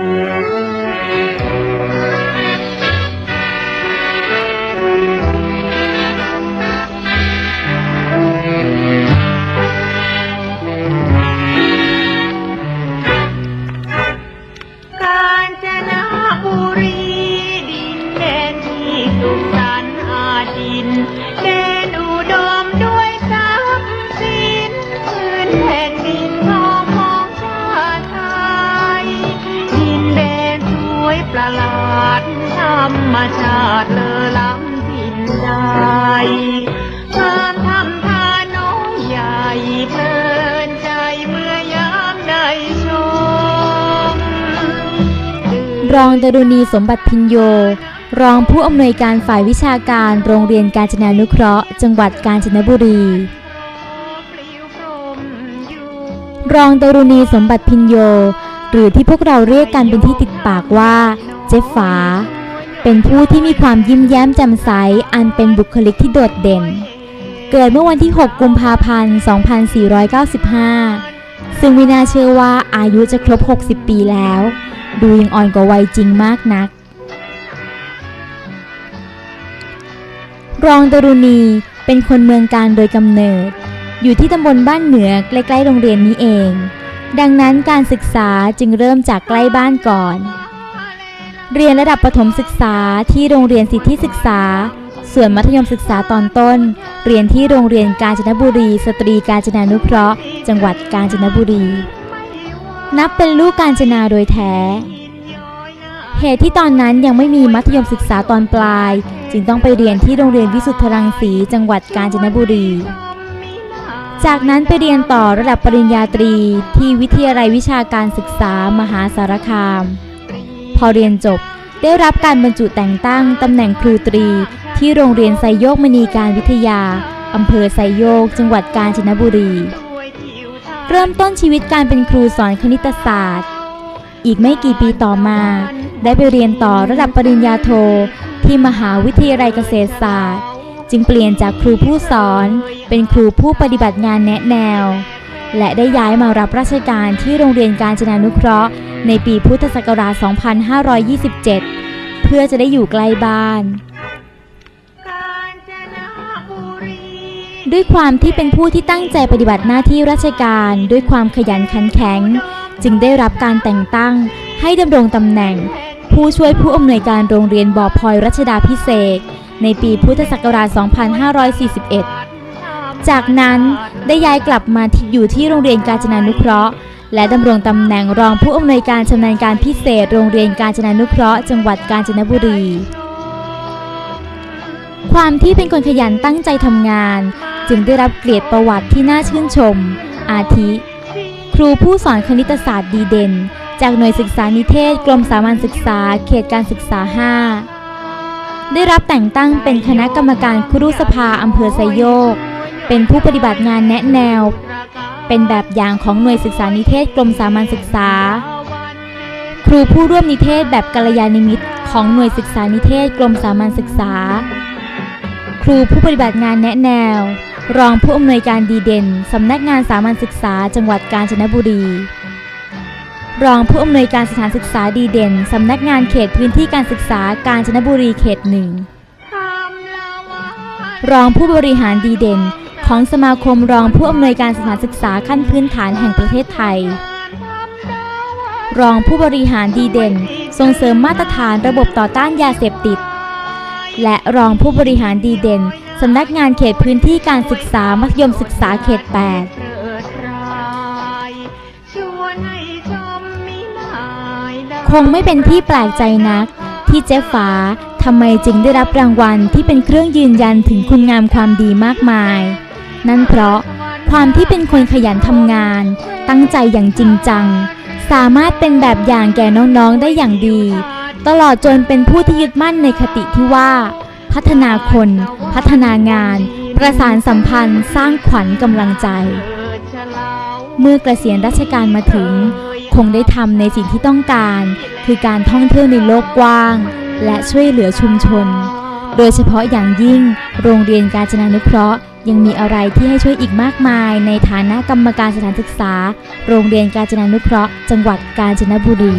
กาญจนบุรีดินแดนที่สุขสันต์อาดิน ประหลาดธรรมชาติเลอล้ำถิ่นใดงามทำทานน้องใหญ่เพลินใจเมื่อยามได้ชมรองดารุณีสมบัติพินโย รองผู้อำนวยการฝ่ายวิชาการโรงเรียนการจนานุเคราะห์ จังหวัดกาญจนบุรีรองดารุณีสมบัติพินโย หรือที่พวกเราเรียกกันเป็นที่ติดปากว่า เจ๊ฝาเป็นผู้ที่มีความยิ้มแย้มแจ่มใส อันเป็นบุคลิกที่โดดเด่น เกิดเมื่อวันที่ 6 กุมภาพันธ์ 2495 ซึ่งไม่น่าเชื่อว่าอายุจะครบ 60 ปีแล้ว ดูยังอ่อนกว่าวัยจริงมากนัก รองดรุณีเป็นคนเมืองการโดยกำเนิด อยู่ที่ตำบลบ้านเหนือใกล้ๆโรงเรียนนี้เอง ดังนั้นการศึกษาจึงเริ่มจากใกล้บ้านก่อน เรียนระดับประถมศึกษาที่โรงเรียนสิทธิศึกษา ส่วนมัธยมศึกษาตอนต้น เรียนที่โรงเรียนกาญจนบุรี สตรีกาญจนานุเคราะห์ จังหวัดกาญจนบุรี นับเป็นลูกกาญจนาโดยแท้ เหตุที่ตอนนั้นยังไม่มีมัธยมศึกษาตอนปลาย จึงต้องไปเรียนที่โรงเรียนวิสุทธรังสีจังหวัดกาญจนบุรี จากนั้นไปเรียนต่อระดับปริญญาตรีที่วิทยาลัยวิชาการศึกษามหาสารคาม พอเรียนจบได้รับการบรรจุแต่งตั้งตำแหน่งครูตรี ที่โรงเรียนไซโยกมณีการวิทยาอำเภอไซโยก จังหวัดกาญจนบุรี เริ่มต้นชีวิตการเป็นครูสอนคณิตศาสตร์ อีกไม่กี่ปีต่อมา ได้ไปเรียนต่อระดับปริญญาโท ที่มหาวิทยาลัยเกษตรศาสตร์ จึงเปลี่ยนจากครูผู้สอนเป็นครูผู้ปฏิบัติงานแนะแนว และได้ย้ายมารับราชการที่โรงเรียนการจนานุเคราะห์ ในปีพุทธศักราช 2527 เพื่อจะได้อยู่ใกล้บ้าน ด้วยความที่เป็นผู้ที่ตั้งใจปฏิบัติหน้าที่ราชการด้วยความขยันขันแข็ง จึงได้รับการแต่งตั้งให้ดำรงตำแหน่ง ผู้ช่วยผู้อำนวยการโรงเรียนบ่อพลอยรัชดาพิเศษ ในปีพุทธศักราช 2541 จากนั้นได้ย้ายกลับมาอยู่ที่โรงเรียนกาญจนานุเคราะห์ และดำรงตำแหน่งรองผู้อำนวยการชำนาญการพิเศษ โรงเรียนกาญจนานุเคราะห์จังหวัดกาญจนบุรี ความที่เป็นคนขยันตั้งใจทำงาน จึงได้รับเกียรติประวัติที่น่าชื่นชม อาทิ ครูผู้สอนคณิตศาสตร์ดีเด่น จากหน่วยศึกษานิเทศกรมสามัญศึกษา เขตการศึกษา 5 ได้รับแต่งตั้งเป็นคณะกรรมการครุสภาอำเภอไซโยก เป็นผู้ปฏิบัติงานแนะแนว เป็นแบบอย่างของหน่วยศึกษานิเทศกรมสามัญศึกษา ครูผู้ร่วมนิเทศแบบกัลยาณิมิตรของหน่วยศึกษานิเทศกรมสามัญศึกษา ครูผู้ปฏิบัติงานแนะแนว รองผู้อำนวยการดีเด่นสำนักงานสามัญศึกษาจังหวัดกาญจนบุรี รองผู้อำนวยการสถานศึกษาดีเด่น สำนักงานเขตพื้นที่การศึกษากาญจนบุรีเขตหนึ่ง รองผู้บริหารดีเด่น ของสมาคมรองผู้อำนวยการสถานศึกษาขั้นพื้นฐานแห่งประเทศไทย รองผู้บริหารดีเด่น ส่งเสริมมาตรฐานระบบต่อต้านยาเสพติด และรองผู้บริหารดีเด่น สำนักงานเขตพื้นที่การศึกษามัธยมศึกษาเขต 8 คงไม่เป็นที่แปลกใจนัก ที่เจ๊ฟ้าทำไมจึงได้รับรางวัลที่เป็นเครื่องยืนยันถึงคุณงามความดีมากมาย นั่นเพราะความที่เป็นคนขยันทำงาน ตั้งใจอย่างจริงจัง สามารถเป็นแบบอย่างแก่น้องๆได้อย่างดี ตลอดจนเป็นผู้ที่ยึดมั่นในคติที่ว่า พัฒนาคน พัฒนางาน ประสานสัมพันธ์ สร้างขวัญกำลังใจ เมื่อเกษียณราชการมาถึง คงได้ทำในสิ่งที่ต้องการ คือการท่องเที่ยวในโลกกว้าง และช่วยเหลือชุมชน โดยเฉพาะอย่างยิ่ง โรงเรียนการจนานุเคราะห์ ยังมีอะไรที่ให้ช่วยอีกมากมาย ในฐานะกรรมการสถานศึกษา โรงเรียนการจนานุเคราะห์ จังหวัดกาญจนบุรี